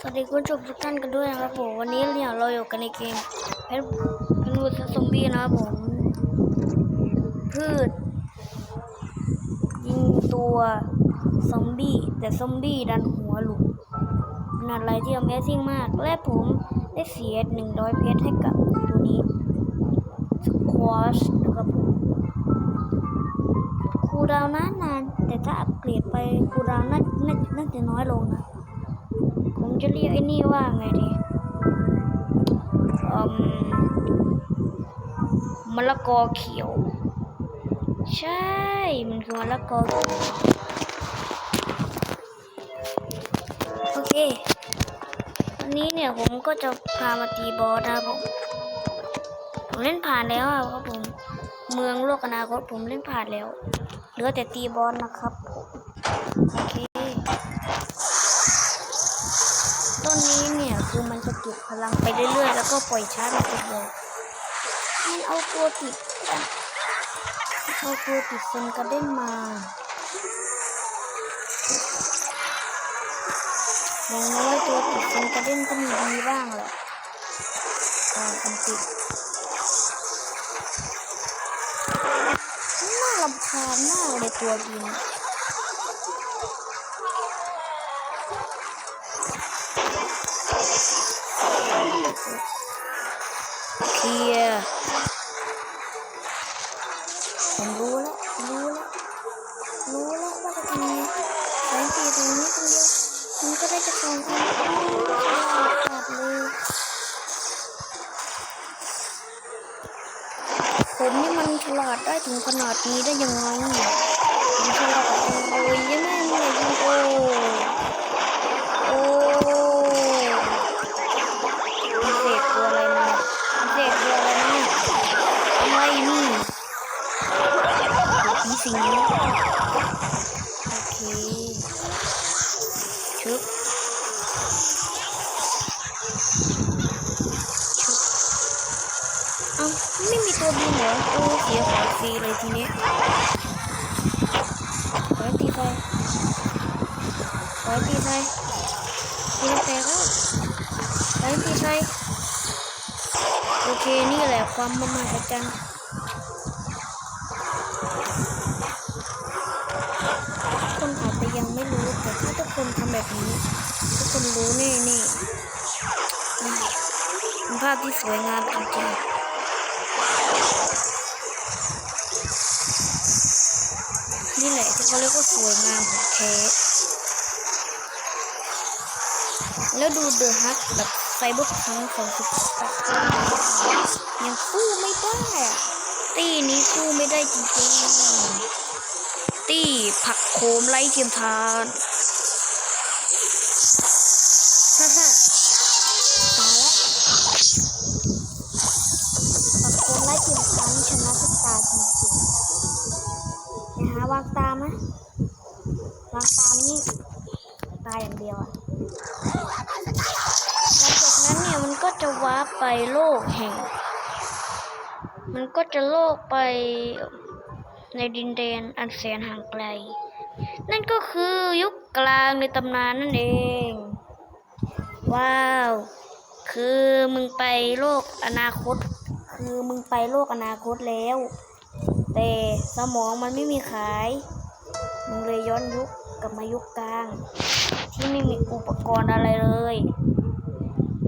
สวัสดีคุณผู้ชมทุกท่านกันด้วยนะครับผมวันนี้เนี่ยเราอยู่กันในเกมเพนเพนวูดซอมบี้นะครับผมพืชยิงตัวซอมบี้แต่ซอมบี้ดันหัวหลุดเป็นอะไรที่ Amazing มาก และผมได้เสียหนึ่งร้อยเพชรให้กับตัวนี้สควอชนะครับผมคูดาวน์นานนานแต่ถ้าอัปเกรดไปคูดาวน์น่าน่าน่าจะน้อยลงนะ ผมจะเรียกไอ้นี่ว่าไงดีอืมมะละกอเขียว ใช่ มันคือมะละกอเขียวโอเควันนี้เนี่ยผมก็จะพามาตีบอสนะผมผมเล่นผ่านแล้วอะครับผม เมืองโลกอนาคตผมเล่นผ่านแล้ว เหลือแต่ตีบอสนะครับผมโอเค ต้นนี้เนี่ยคือมันจะเก็บพลังไปเรื่อยๆ แล้วก็ปล่อยชาร์จไปเลยมันเอาตัวติดเอาตัวติดเซนกระเด้นมาอย่างน้อยตัวติดเซนกระเด้นก็มีดีบ้างแหละตอนอันติดน่ารำคาญมากเลยตัวบินเสาจะทำยังไงแสงสีตรงนี้ตรงเดียวมันก็ได้จะตรงกันขาดเลยผมนี่มันฉลาดได้ถึงขนาดนี้ได้ยังไงมันฉลาดเลยยังเลย เอาไม่มีตัวบินเหรอโอ้เสียของฟรีเลยทีนี้ขอให้ตีไปขอตีไปตีแล้วแตกแล้วขอให้ตีไปโอเค นี่แหละความมหัศจรรย์ทุกคนอาจจะยังไม่รู้แต่ถ้าทุกคนทำแบบนี้ ทุกคนรู้แน่นี่ เป็นภาพที่สวยงามจริงๆนี่แหละที่เขาเรียกว่าสวยงามของแท้แล้วดูเดอะฮักแบบไซเบอร์พังของสุดยังสู้ไม่ได้อะตีนี้สู้ไม่ได้จริงๆตีผักโคมไล่เทียมทาน วางตามนะวางตามนี่ตายอย่างเดียวอะหลังจากนั้นเนี่ยมันก็จะว้าร์ปไปโลกแห่ง มันก็จะโลกไปในดินแดนอันแสนห่างไกล นั่นก็คือยุคกลางในตำนานนั่นเอง ว้าว คือมึงไปโลกอนาคต คือมึงไปโลกอนาคตแล้ว แต่สมองมันไม่มีขายมึงเลยย้อนยุคกลับมายุคกลาง ที่ไม่มีอุปกรณ์อะไรเลย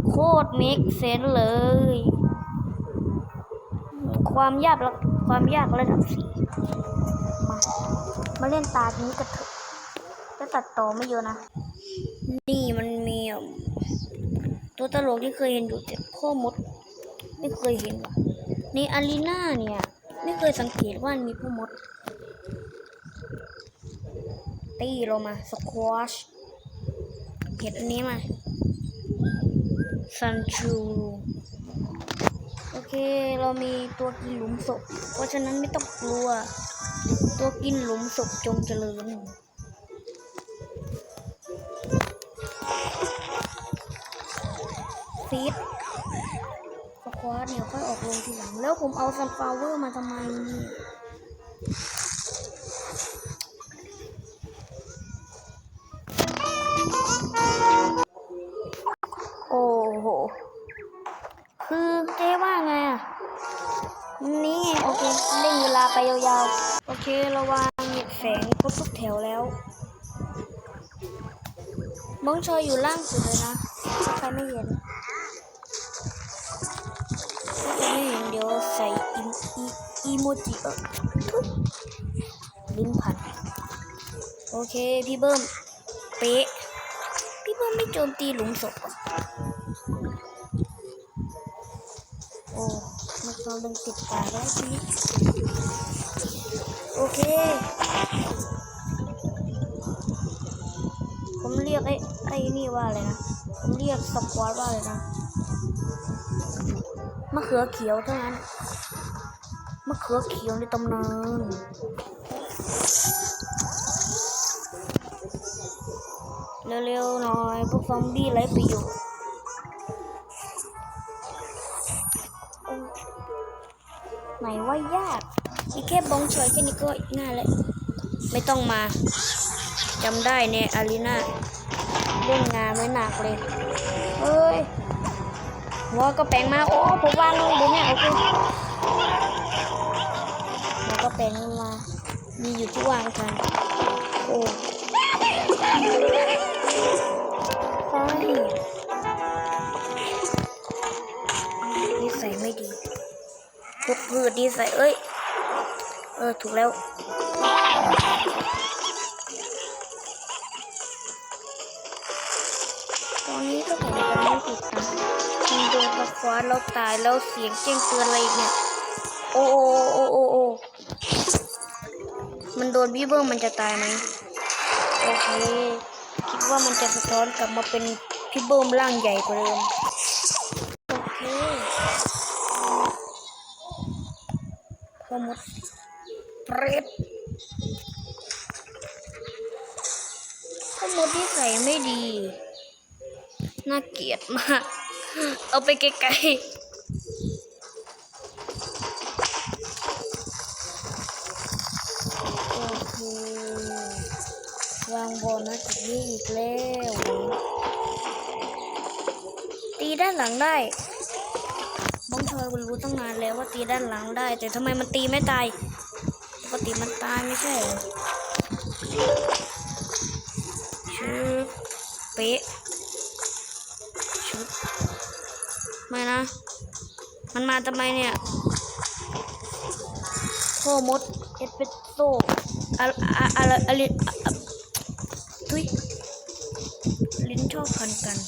โคตรเมกเซนเลย ความยากระความยากระดับสี่มามาเล่นตาทีนี้กันเถอะจะตัดต่อไม่เยอะนะ นี่มันมีตัวตลกที่เคยเห็นอยู่แต่พ่อมด ไม่เคยเห็นว่ะในอารีนาเนี่ย ไม่เคยสังเกตว่ามีพ่อมด ตีเรามาสควอชเห็นอันนี้มาซันชูโอเคเรามีตัวกินหลุมศพเพราะฉะนั้นไม่ต้องกลัว ตัวกินหลุมศพจงเจริญฟีด ควาสเนี่ยค่อยออกลงทีหลัง แล้วผมเอาซันฟลาเวอร์มาทำไมโอ้โห คือเจ๊ว่าไงอะ นี่ไงโอเคเร่งเวลาไปยาวๆ โอเคระวังแสงกดทุกแถวแล้วมองชอยอยู่ล่างสุดเลยนะใครไม่เห็น นเดี๋ยวใส่อีอีอีโมจิเออลิ้นพัน โอเค พี่เบิ้ม เป๊ะ พี่เบิ้มไม่โจมตีหลุมศพอะโอ้มันกำลังติดตาแล้วทีนี้โอเค ผมเรียกไอ้ไอ้นี่ว่าอะไรนะ ผมเรียกสควอตว่าอะไรนะะเขือเขียวเท่านั้น มะเขือเขียวในตำนานเร็วๆหน่อยพวกซอมบี้ไร้ประโยชน์ไหนว่ายากมีแค่บองชอยแค่นี้ก็ง่ายแล้วไม่ต้องมาจำได้ในอารีนาเล่นงานไม่หนักเลย หัวก็แปลงมาโอ้ผมวางลงดูเนี่ยโอเคหัวก็แปลงมามีอยู่ที่วางกันโอ้ไฟนิสัยไม่ดีทุกพืชนิสัยเอ้ยเออถูกแล้วตอนนี้ก็ผมจะไม่ผิดนะมั นโดนตะคว้านแล้วตายแล้วเสียงแจ้งเตือนอะไรเนี่ย โอ้โอ้โอ้โอ้โอ้มันโดนบีเบอร์มันจะตายไหมโอเค คิดว่ามันจะสะท้อนกลับมาเป็นพี่เบิ้มร่างใหญ่กว่าเดิมโอเคพอหมดเปรตพอหมดที่ใส่ไม่ดี น่าเกลียดมาก เอาไปไกลๆโอเควางบอลนะจุดนี้อีกแล้ว ตีด้านหลังได้บ้องชอยคุณรู้ตั้งนานแล้วว่าตีด้านหลังได้ แต่ทำไมมันตีไม่ตาย ปกติมันตายไม่ใช่เหรอชืบเป๊ะ มันมาทำไมเนี่ยโคมดเอสเปรสโซ่อะไรอะไรอะไรอะทุยลิ้นชอบพันกัน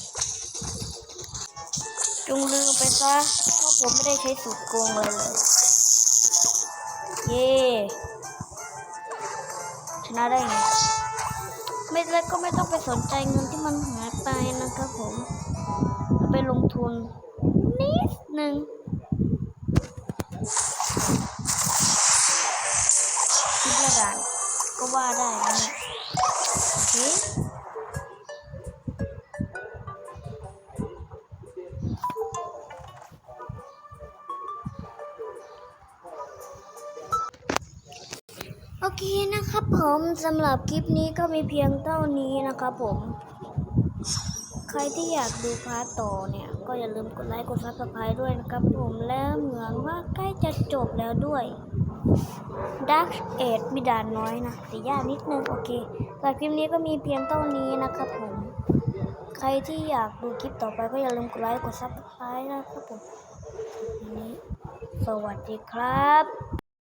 จงลืมไปซะเพราะผมไม่ได้ใช้สูตรโกงเลยเลยเย่ชนะได้ไงไม่แล้วก็ไม่ต้องไปสนใจเงินที่มันหายไปนะครับผมเอาไปลงทุนนิดหนึ่ง คิดละด่านก็ว่าได้นะโอเคโอเคนะครับผมสำหรับคลิปนี้ก็มีเพียงเท่านี้นะครับผม ใครที่อยากดูพาร์ทต่อเนี่ย ก็อย่าลืมกดไลค์กดซับสไครต์ด้วยนะครับผมแล้วเหมือนว่าใกล้จะจบแล้วด้วยดักเอ็ดมีด่านน้อยนะแต่ยากนิดนึงโอเคสำหรับคลิปนี้ก็มีเพียงเท่านี้นะครับผม ใครที่อยากดูคลิปต่อไปก็อย่าลืมกดไลค์กดซับสไครต์นะครับผมนี้สวัสดีครับ